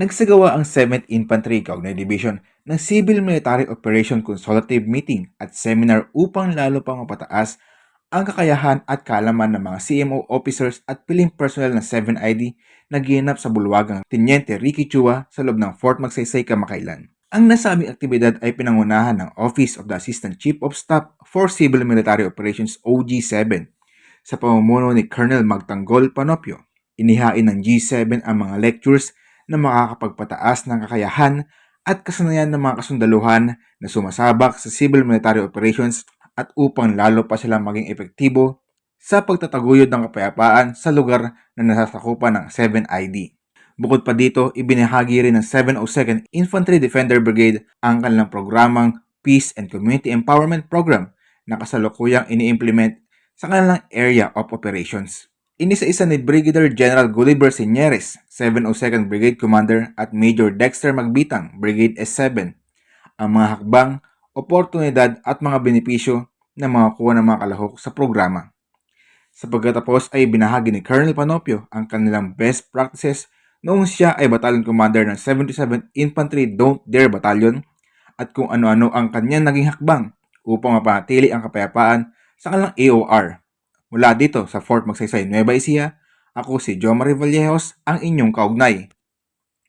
Nagsagawa ang 7th Infantry Caugnac Division ng Civil Military Operation Consultative Meeting at Seminar upang lalo pang mapataas ang kakayahan at kalaman ng mga CMO officers at piling personnel ng 7ID na ginap sa bulwagang Teniente Ricky Chua sa loob ng Fort Magsaysay, Kamakailan. Ang nasabing aktibidad ay pinangunahan ng Office of the Assistant Chief of Staff for Civil Military Operations OG7 sa pamumuno ni Colonel Magtanggol Panopio. Inihain ng G7 ang mga lectures na makakapagpataas ng kakayahan at kasanayan ng mga kasundaluhan na sumasabak sa civil military operations at upang lalo pa silang maging epektibo sa pagtataguyod ng kapayapaan sa lugar na nasasakupan ng 7ID. Bukod pa dito, ibinahagi rin ng 702nd Infantry Defender Brigade ang kanilang programang Peace and Community Empowerment Program na kasalukuyang ini-implement sa kanilang area of operations. Inisa-isa ni Brigadier General Gulliver Señeres, 702nd Brigade Commander at Major Dexter Magbitang, Brigade S7, ang mga hakbang, oportunidad at mga benepisyo na mga kuha ng mga kalahok sa programa. Sa pagkatapos ay binahagi ni Colonel Panopio ang kanilang best practices noong siya ay Battalion Commander ng 77th Infantry Don't Dare Battalion at kung ano-ano ang kanyang naging hakbang upang mapanatili ang kapayapaan sa kanilang AOR. Mula dito sa Fort Magsaysay, Nueva Ecija, ako si Jomar Vallejos, ang inyong kaugnay.